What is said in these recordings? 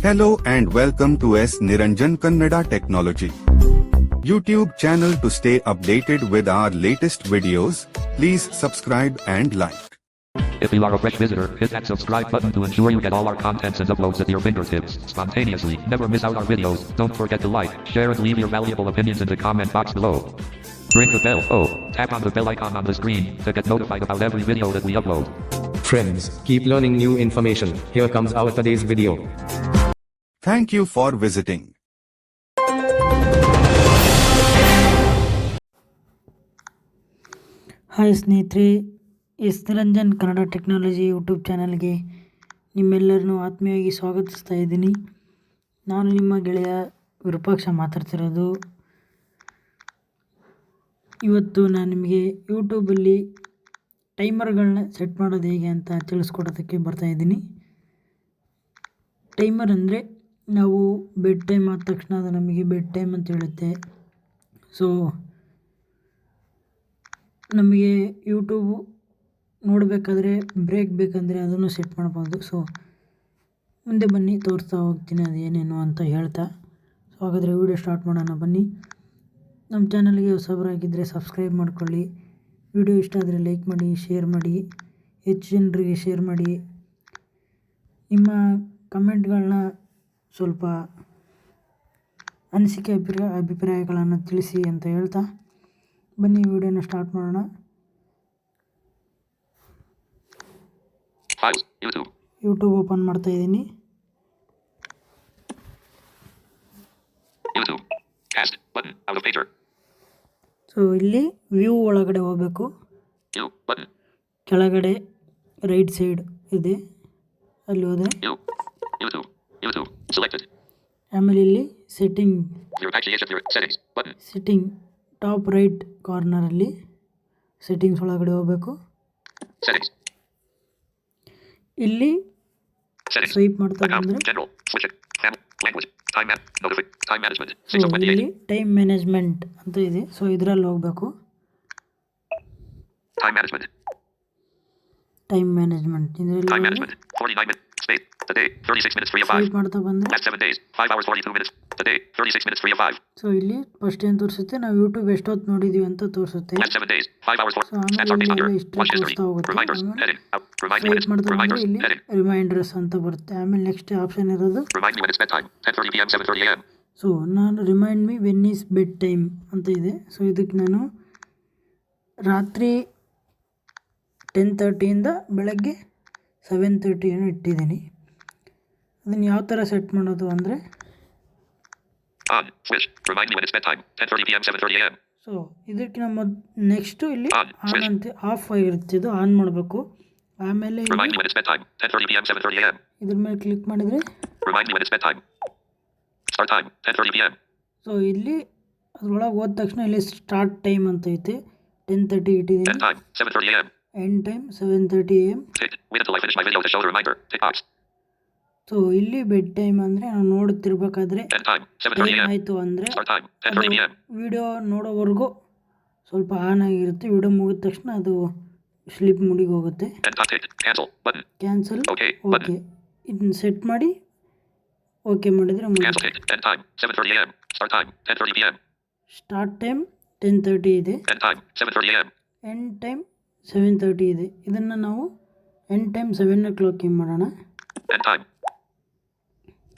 Hello and welcome to S Niranjan Kannada Technology YouTube channel to stay updated with our latest videos. Please subscribe and like. If you are a fresh visitor, hit that subscribe button to ensure you get all our contents and uploads at your fingertips spontaneously. Never miss out our videos. Don't forget to like, share, and leave your valuable opinions in the comment box below. Ring the bell. Oh, tap on the bell icon on the screen to get notified about every video that we upload. Friends, keep learning new information. Here comes our today's video. Thank you for visiting. Hi ಸ್ನೇಹಿತರೆ, S Niranjan Kannada technology YouTube ಚಾನಲ್ಗೆ ನಿಮ್ಮೆಲ್ಲರನ್ನು ಆತ್ಮೀಯವಾಗಿ ಸ್ವಾಗತಿಸ್ತಾ ಇದ್ದೀನಿ. ನಾನು ನಿಮ್ಮ ಗೆಳೆಯ ವಿರೂಪಾಕ್ಷ ಮಾತಾಡ್ತಿರೋದು. ಇವತ್ತು ನಾನು ನಿಮಗೆ ಯೂಟ್ಯೂಬಲ್ಲಿ ಟೈಮರ್ಗಳನ್ನ ಸೆಟ್ ಮಾಡೋದು ಹೇಗೆ ಅಂತ ತಿಳಿಸ್ಕೊಡೋದಕ್ಕೆ ಬರ್ತಾಯಿದ್ದೀನಿ ಟೈಮರ್ ಅಂದರೆ ನಾವು ಬೆಡ್ ಟೈಮ್ ಆದ ತಕ್ಷಣ ಅದು ನಮಗೆ ಬೆಡ್ ಟೈಮ್ ಅಂತ ಹೇಳುತ್ತೆ. ಸೊ ನಮಗೆ ಯೂಟ್ಯೂಬು ನೋಡಬೇಕಾದ್ರೆ ಬ್ರೇಕ್ ಬೇಕಂದರೆ ಅದನ್ನು ಸೆಟ್ ಮಾಡ್ಬೋದು. ಸೊ ಮುಂದೆ ಬನ್ನಿ, ತೋರಿಸ್ತಾ ಹೋಗ್ತೀನಿ ಅದು ಏನೇನು ಅಂತ ಹೇಳ್ತಾ. ಸೊ ಹಾಗಾದರೆ ವೀಡಿಯೋ ಸ್ಟಾರ್ಟ್ ಮಾಡೋಣ, ಬನ್ನಿ. ನಮ್ಮ ಚಾನಲ್ಗೆ ಹೊಸಬರಾಗಿದ್ದರೆ ಸಬ್ಸ್ಕ್ರೈಬ್ ಮಾಡ್ಕೊಳ್ಳಿ. ವಿಡಿಯೋ ಇಷ್ಟ ಆದರೆ ಲೈಕ್ ಮಾಡಿ ಶೇರ್ ಮಾಡಿ. ಹೆಚ್ಚು ಜನರಿಗೆ ಶೇರ್ ಮಾಡಿ. ನಿಮ್ಮ ಕಮೆಂಟ್ಗಳನ್ನ ಸ್ವಲ್ಪ ಅನಿಸಿಕೆ ಅಭಿಪ್ರಾಯ ಅಭಿಪ್ರಾಯಗಳನ್ನು ತಿಳಿಸಿ ಅಂತ ಹೇಳ್ತಾ ಬನ್ನಿ ವಿಡಿಯೋನ ಸ್ಟಾರ್ಟ್ ಮಾಡೋಣ. ಯೂಟ್ಯೂಬ್ ಓಪನ್ ಮಾಡ್ತಾ ಇದ್ದೀನಿ. ಸೊ ಇಲ್ಲಿ ವ್ಯೂ ಒಳಗಡೆ ಹೋಗಬೇಕು ಕೆಳಗಡೆ ರೈಟ್ ಸೈಡ್ ಇದೆ ಅಲ್ಲಿ. YouTube. ಆಮೇಲೆ ಇಲ್ಲಿ setting setting top right corner ಅಲ್ಲಿ ಸೆಟ್ಟಿಂಗ್ಸ್ ಳಗೆ ಹೋಗಬೇಕು. ಇಲ್ಲಿ ಸ್ವೈಪ್ ಮಾಡ್ತಾರೆ ಇಲ್ಲಿ ಟೈಮ್ ಮ್ಯಾನೇಜ್ಮೆಂಟ್ ಅಂತ ಇದೆ. ಸೊ ಇದರಲ್ಲಿ ಹೋಗಬೇಕು. ಟೈಮ್ ಮ್ಯಾನೇಜ್ಮೆಂಟ್ ಇದರಲ್ಲಿ Spade. A day. 36 minutes, 3 of 5. At 7 days. 5 hours, 42 minutes. A 36 minutes, 3 of 5. So ಇಲ್ಲಿ ಫಸ್ಟ್ ಏನ್ ತೋರಿಸುತ್ತೆ ನಾವು ಯೂಟ್ಯೂಬ್ ಎಷ್ಟು ಹೊತ್ತು ನೋಡಿದೀವಿ ಅಂತ ತೋರಿಸುತ್ತೆ ರಿಮೈಂಡರ್ಸ್ ಅಂತ ಬರುತ್ತೆ ಆಮೇಲೆ ನೆಕ್ಸ್ಟ್ ಆಪ್ಷನ್ ಇರೋದು ಸೊ ನಾನು remind me when is bedtime ಅಂತ ಇದೆ ಸೊ ಇದಕ್ಕೆ ನಾನು ರಾತ್ರಿ ಟೆನ್ ಥರ್ಟಿಯಿಂದ ಬೆಳಗ್ಗೆ ಸೆವೆನ್ ತರ್ಟಿಯನ್ನು ಇಟ್ಟಿದ್ದೀನಿ ಅದನ್ನು ಯಾವ ಥರ ಸೆಟ್ ಮಾಡೋದು ಅಂದರೆ On. Switch. Remind me when it's bedtime. 10:30 p.m. 7:30 a.m. So ಇದಕ್ಕೆ ನಮ್ಮ ನೆಕ್ಸ್ಟು ಇಲ್ಲಿ. ಆನ್ ಅಂತ ಆಫ್ ಆಗಿರುತ್ತೆ ಇದು ಆನ್ ಮಾಡಬೇಕು ಆಮೇಲೆ ಇಲ್ಲಿ Remind me when it's bedtime. 10:30 p.m. 7:30 a.m. ಇದ್ರ ಮೇಲೆ ಕ್ಲಿಕ್ ಮಾಡಿದರೆ Remind me when it's bedtime. Start time. 10:30 p.m. So ಇಲ್ಲಿ ಅದ್ರೊಳಗೆ ಹೋದ ತಕ್ಷಣ ಇಲ್ಲಿ ಸ್ಟಾರ್ಟ್ ಟೈಮ್ ಅಂತ ಐತೆ ಟೆನ್ ತರ್ಟಿ ಇಟ್ಟಿದ್ದೀನಿ end time seven thirty AM so ಇಲ್ಲಿ ಬೆಡ್ ಟೈಮ್ ಅಂದರೆ ನಾವು ನೋಡ್ತಿರ್ಬೇಕಾದ್ರೆ ಆಯಿತು ಅಂದರೆ ವಿಡಿಯೋ ನೋಡೋವರೆಗೂ ಸ್ವಲ್ಪ ಆನ್ ಆಗಿರುತ್ತೆ. ವಿಡಿಯೋ ಮುಗಿದ ತಕ್ಷಣ ಅದು ಸ್ಲಿಪ್ ಮುಡಿ ಹೋಗುತ್ತೆ ಕ್ಯಾನ್ಸಲ್ ಓಕೆ ಇದನ್ನ ಸೆಟ್ ಮಾಡಿ ಓಕೆ ಮಾಡಿದರೆ ಸ್ಟಾರ್ಟ್ ಟೈಮ್ ಟೆನ್ ತರ್ಟಿ ಇದೆ. ಎಂಡ್ ಟೈಮ್ ಸೆವೆನ್ ತರ್ಟಿ ಇದೆ ಇದನ್ನು ನಾವು ಎನ್ ಟೈಮ್ ಸೆವೆನ್ ಓ ಕ್ಲಾಕಿಗೆ ಮಾಡೋಣ End time.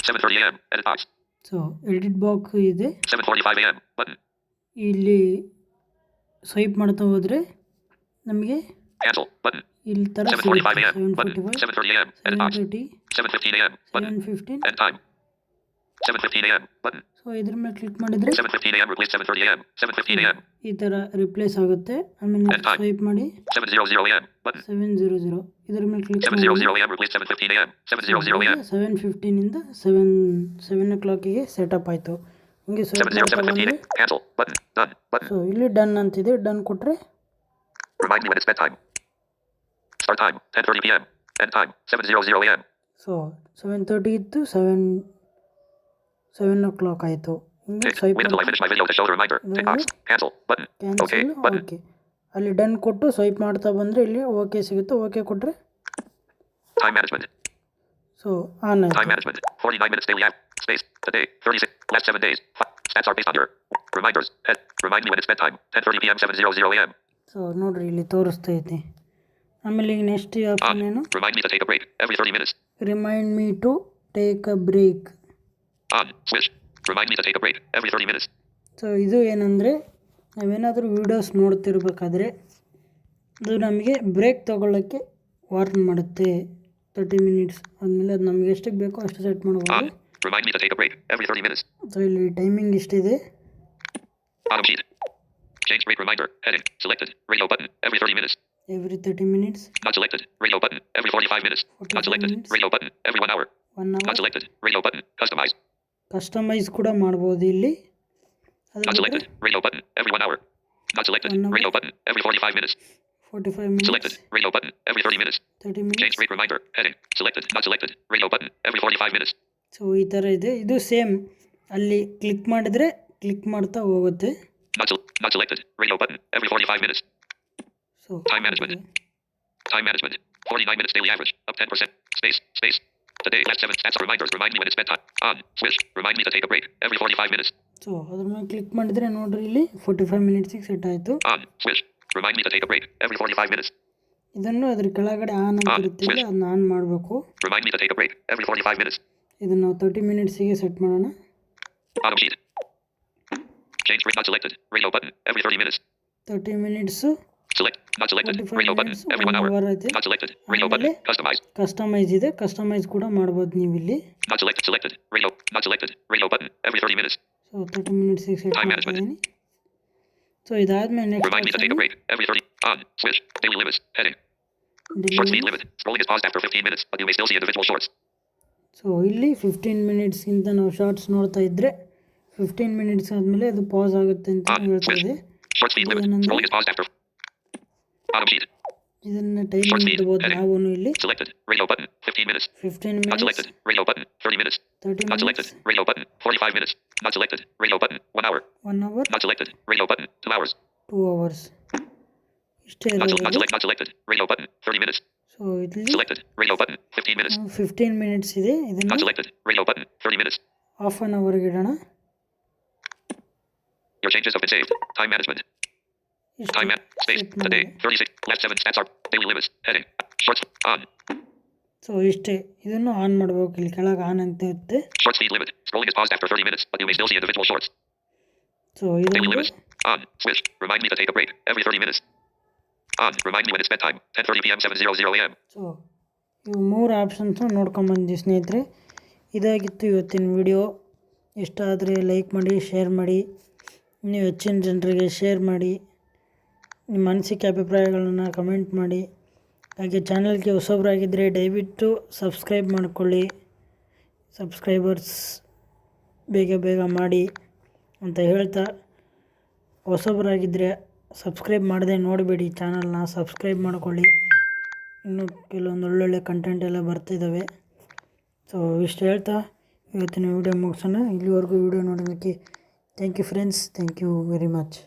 7:30 a.m. So edit box ಇದೆ 7:45 a.m. Button. ಇಲ್ಲಿ ಸ್ವೈಪ್ ಮಾಡ್ತಾ ಹೋದರೆ ನಮಗೆ. ಇಲ್ಲಿ ಥರ 7:45 a.m. Seven. Forty five 7:30 a.m. Edit seven box. Thirty 7:15 a.m. Button. Seven fifteen so ಇದ್ರ ಮೇಲೆ ಕ್ಲಿಕ್ ಮಾಡಿದ್ರೆ ಚಪತೀಯ ಈ ಥರ ರಿಪ್ಲೇಸ್ ಆಗುತ್ತೆ. ಆಮೇಲೆ ತಾಗ್ ಟೈಪ್ ಮಾಡಿ. ಚಪಾತಿ ಜಾವಜಿ ಜೀರೋ ಜೀರೋ ಇದ್ರ ಮೇಲೆ ಕ್ಲಿಕ್ ಜಿವಸಿ ಹೋಗ್ಯ ಇಂದ ಚಪಾತಿ ಇಯರ್ ಚಪಾ ಜೋಜಿ ಹೋಗಿಯಾರ್ ಸೆವೆನ್ ಸೆವೆನ್ ಓ ಕ್ಲಾಕಿಗೆ ಸೆಟಪ್ ಆಯಿತು. ಹೀಗೆ ಸೊ ಇಲ್ಲಿ ಡನ್ ಅಂತಿದೆ. ಡನ್ ಕೊಟ್ಟರೆ ಬಾಗಿ ಬರ್ತಾ ಪಟ್ಟಾಗಿ ಆಯಿತು ಆರ್ ಟೈತಾಗಿ ಚಪಾತಿ ಜಿವಜಿ ಹೋಗ್ಯಾರ್ ಸೊ ಸೆವೆನ್ ತರ್ಟಿ ಇತ್ತು ಸೆವೆನ್ ಸೆವೆನ್ ಓ ಕ್ಲಾಕ್ ಆಯಿತು ಓಕೆ ಅಲ್ಲಿ ಡನ್ ಕೊಟ್ಟು ಸ್ವೈಪ್ ಮಾಡ್ತಾ ಬಂದರೆ ಇಲ್ಲಿ ಓಕೆ ಸಿಗುತ್ತೆ. ಓಕೆ ಕೊಟ್ಟರೆ ಬಾಯ್ ಮ್ಯಾರೇಜ್ ಮಜೆ ಸೊ ಆನ್ ಸಾಯ್ ಮ್ಯಾರೇಜ್ ಓಡ್ ಬಾಯ್ ಬರ್ತೀವಿ ಬ್ಲಾಕ್ ಪ್ಲೇಸ್ ಅದೇ ಟೋಲ್ ಸೆಟ್ ಕ್ಲಾಸ್ ಪೇ ಡೈಸ್ ಐತ್ ಆರ್ ಟೈ ರೋಡ್ ಬಾಯ್ ರೋಡ್ ಐತೆ ಬಾಯ್ ಬರಿ ಫೈ ತಾಯ್ ಐತು ಸೊ ನೋಡಿರಿ ಇಲ್ಲಿ ತೋರಿಸ್ತೈತಿ ಆಮೇಲೆ ನೆಕ್ಸ್ಟ್ ಏನು? Remind me to take a break so ಇದು ಏನಂದರೆ ನಾವೇನಾದರೂ ವೀಡಿಯೋಸ್ ನೋಡ್ತಿರ್ಬೇಕಾದ್ರೆ ಅದು ನಮಗೆ ಬ್ರೇಕ್ ತೊಗೊಳ್ಳೋಕ್ಕೆ ವಾರ್ನ್ ಮಾಡುತ್ತೆ ತರ್ಟಿ ಮಿನಿಟ್ಸ್ ಆದಮೇಲೆ ಅದು ನಮಗೆ ಎಷ್ಟಕ್ಕೆ ಬೇಕೋ ಅಷ್ಟು ಸೆಟ್ ಮಾಡ್ಬೋದು On. Remind me to take a break every 30 minutes. So ಇಲ್ಲಿ ಟೈಮಿಂಗ್ ಇಷ್ಟಿದೆ Change break reminder. Heading. Selected. Radio button. Every 30 minutes. Every 30 minutes. Not selected. Radio button. Every 45 minutes. Not selected. minutes. Radio button. Every 1 hour. One Not selected. Radio button. Customize. Customise ಕೂಡ ಮಾಡಬಹುದು ಇಲ್ಲಿ. ಆಚಲ್ ರೈಲ್ ಓ ಬನ್ every one so ಈ ಥರ ಇದೆ. ಇದು ಸೇಮ್ ಅಲ್ಲಿ ಕ್ಲಿಕ್ ಮಾಡಿದ್ರೆ ಕ್ಲಿಕ್ ಮಾಡ್ತಾ ಹೋಗುತ್ತೆ. At time management like as rail ಓ ದೆ ಅವ್ರಿ ಕೋನ್ಲಿ ಫೈವ್ ಮಿನಿಟ್ಸ್ ಸೊ ಹೈ ಮ್ಯಾರೇಜ್ ಅಪ್ ಟೈಮ್ ವರ್ಷ ಸೈಸ್ ಸೈಸ್ ತದಕ್ಕೆ ಲೈಟ್ sets reminders remind me when it's span time ಆ switch remind me to take a break every 45 minutes so other ಮನ್ ಕ್ಲಿಕ್ ಮಾಡಿದ್ರೆ ನೋಡಿ ಇಲ್ಲಿ ಫೋರ್ಟಿ ಫೈವ್ ಮಿನಿಟ್ಸಿಗೆ ಸೆಟ್ ಆಯಿತು. ಆ switch remind me to take a break every 45 minutes ಇದನ್ನ ಅದಕ್ಕೆ ಲಗಡೆ ಆನ್ ಅಂತ ಇರುತ್ತೆ ನಾನು ಆನ್ ಮಾಡಬೇಕು. Remind me to take a break every 45 minutes ಇದನ್ನ 30 ಮಿನಿಟ್ಸ್ಗೆ ಸೆಟ್ ಮಾಡೋಣ. Change ರಿಟಾಕ್ಟ್ selected radio button every 30 minutes 30 minutes Select. Not selected. Radio button. Every one hour. Not selected. Radio button. Customize. Customize. ಇದೆ customize ಕೂಡ ಮಾಡಬಹುದು ನೀವು ಇಲ್ಲಿ Not selected. Selected. Radio. Not selected. Radio button. Every 30 minutes. So 30 minutes ಗೆ set Time management. ಇದ್ದೀನಿ so next Remind me to take a break. Every 30. On. Switch. Daily limits. Heading. Short speed limit. Scrolling is paused after 15 minutes, but you may still see individual shorts. So ಇಲ್ಲಿ fifteen ಮಿನಿಟ್ಸ್ಗಿಂತ ನಾವು shorts ನೋಡ್ತಾ ಇದ್ದರೆ fifteen minutes ಆದಮೇಲೆ ಅದು pass ಆಗುತ್ತೆ ಅಂತ. ಹೇಳ್ತಾ. ಇದೆ speed limit. ಏನಂದ್ರೆ- Scrolling is paused after. Auto sheet. ಇದನ್ನು ಟೈಮ್ speed. ನಾವು ಇಲ್ಲಿ Selected. Radio button. 15 minutes. Fifteen Not minutes selected. Radio button. 30 minutes. Thirty Not selected. Minutes Radio button. 45 minutes. Not selected. Radio button. 1 hour. One hour Not selected. Radio button. 2 hours. Two hours ಇಷ್ಟೇ Not, ಇರೋದು not, select, not selected. Radio button. 30 minutes. So ಇಲ್ಲಿ Selected. Radio button. 15 minutes. Fifteen minutes ಇದೆ ಇದನ್ನು selected. Radio button. 30 minutes. Half an ಅವರ್ಗೆ ಇಡೋಣ Your changes have been saved. Time management. Time man. Space. Today. 36. Last 7 stats are daily limits. Heading. Shorts. On. So ಇಷ್ಟೇ ಇದನ್ನು on ಮಾಡಬೇಕು ಇಲ್ಲಿ ಕೆಳಗೆ on ಅಂತ ಇರುತ್ತೆ Short speed limit. Scrolling is paused after 30 minutes, but you may still see individual shorts. So Daily ಇದೊಂದು limit. On. Switch. Remind me to take a break every 30 minutes. On. Remind me when it's bedtime. 10:30 p.m. 7:00 a.m. So ಇವು ಮೂರು options ನೋಡ್ಕೊಂಡು ಬಂದಿ ಸ್ನೇಹಿತರೆ ಇದಾಗಿತ್ತು ಇವತ್ತಿನ video ಇಷ್ಟ ಆದರೆ ಲೈಕ್ ಮಾಡಿ ಶೇರ್ ಮಾಡಿ ನೀವು ಹೆಚ್ಚಿನ ಜನರಿಗೆ ಶೇರ್ ಮಾಡಿ ನಿಮ್ಮ ಅನಿಸಿಕೆ ಅಭಿಪ್ರಾಯಗಳನ್ನು ಕಮೆಂಟ್ ಮಾಡಿ. ಹಾಗೆ ಚಾನಲ್ಗೆ ಹೊಸಬರಾಗಿದ್ದರೆ ದಯವಿಟ್ಟು ಸಬ್ಸ್ಕ್ರೈಬ್ ಮಾಡಿಕೊಳ್ಳಿ. ಸಬ್ಸ್ಕ್ರೈಬರ್ಸ್ ಬೇಗ ಬೇಗ ಮಾಡಿ ಅಂತ ಹೇಳ್ತಾ. ಹೊಸಬ್ರಾಗಿದ್ದರೆ ಸಬ್ಸ್ಕ್ರೈಬ್ ಮಾಡದೆ ನೋಡಬೇಡಿ ಚಾನಲ್ನ ಸಬ್ಸ್ಕ್ರೈಬ್ ಮಾಡಿಕೊಳ್ಳಿ. ಇನ್ನೂ ಕೆಲವೊಂದು ಒಳ್ಳೊಳ್ಳೆ ಕಂಟೆಂಟ್ ಎಲ್ಲ ಬರ್ತಿದ್ದಾವೆ ಸೊ ಇಷ್ಟು ಹೇಳ್ತಾ. ಇವತ್ತಿನ ವೀಡಿಯೋ ಮುಗಿಸೋಣ. ಇಲ್ಲಿವರೆಗೂ ವೀಡಿಯೋ ನೋಡೋದಕ್ಕೆ thank you friends thank you very much